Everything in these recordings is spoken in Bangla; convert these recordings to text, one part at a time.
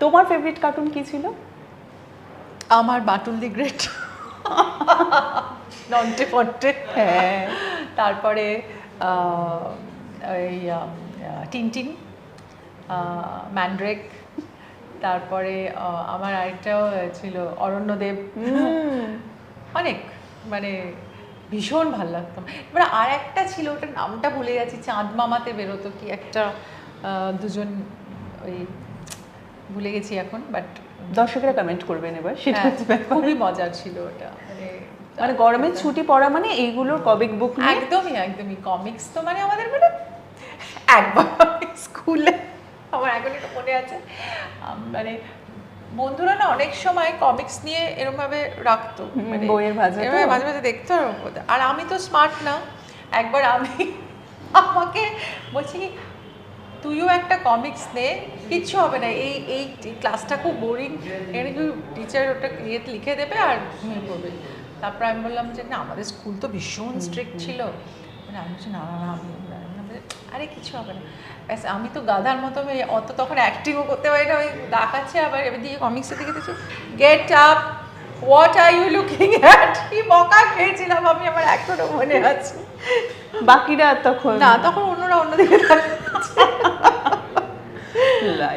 তোমার ফেভারিট কার্টুন কি ছিল? আমার বাটুল দি গ্রেট। নন্টে ফন্টে। হ্যাঁ। তারপরে ওই টিনটিন ম্যান্ড্রেক। তারপরে আমার আরেকটাও ছিল অরণ্যদেব। অনেক মানে ভীষণ ভালো লাগতো। এবার আর একটা ছিল ওটার নামটা ভুলে গেছি চাঁদ মামাতে বেরোতো কি একটা দুজন ওই ভুলে গেছি এখন বাট দর্শকেরা কমেন্ট করবেন এবার সেটা খুবই মজার ছিল ওটা। মানে মানে গরমের ছুটি পড়া মানে এইগুলোর কমিক বুক একদমই একদমই। কমিক্স তো মানে আমাদের মানে একবার স্কুলে আমার এখন এটা মনে আছে। মানে বন্ধুরা না অনেক সময় কমিক্স নিয়ে এরকম ভাবে রাখতো মানে বইয়ের ভাঁজে? এরমভাবে মাঝে মাঝে দেখতো আর আমি তো স্মার্ট না। একবার আমি আমাকে বলছি কি, তুইও একটা কমিক্স নে কিচ্ছু হবে না। এই এই ক্লাসটা খুব বোরিং এখানে কি টিচার ওটা ইয়ে লিখে দেবে আর ঘুমিয়ে পড়বে। তারপর আমি বললাম যে না আমাদের স্কুল তো ভীষণ স্ট্রিক্ট ছিল। মানে আমি বলছি না না আমি আরে কিছু হবে না। ব্যাস আমি তো গাধার মতো অত তখন অ্যাক্টিংও করতে পারি না। ওই দেখাচ্ছে আবার এবার দিয়ে কমিক্সের দিকে দেখছি। Get up what are you looking at কি বকা খেয়েছিলাম আমি। এখনও মনে আছে। বাকিরা তখন না তখন অন্যরা অন্যদিকে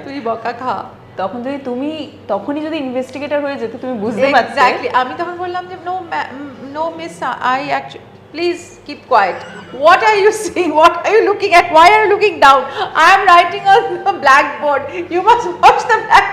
তুই বকা খা। তখন যদি তুমি তখনই যদি ইনভেস্টিগেটর হয়ে যেত তুমি বুঝতে এক্স্যাক্টলি আমি তখন বললাম যে no no miss I please keep quiet what are you sing what are you looking at why are looking down I am writing on the black board you must watch the black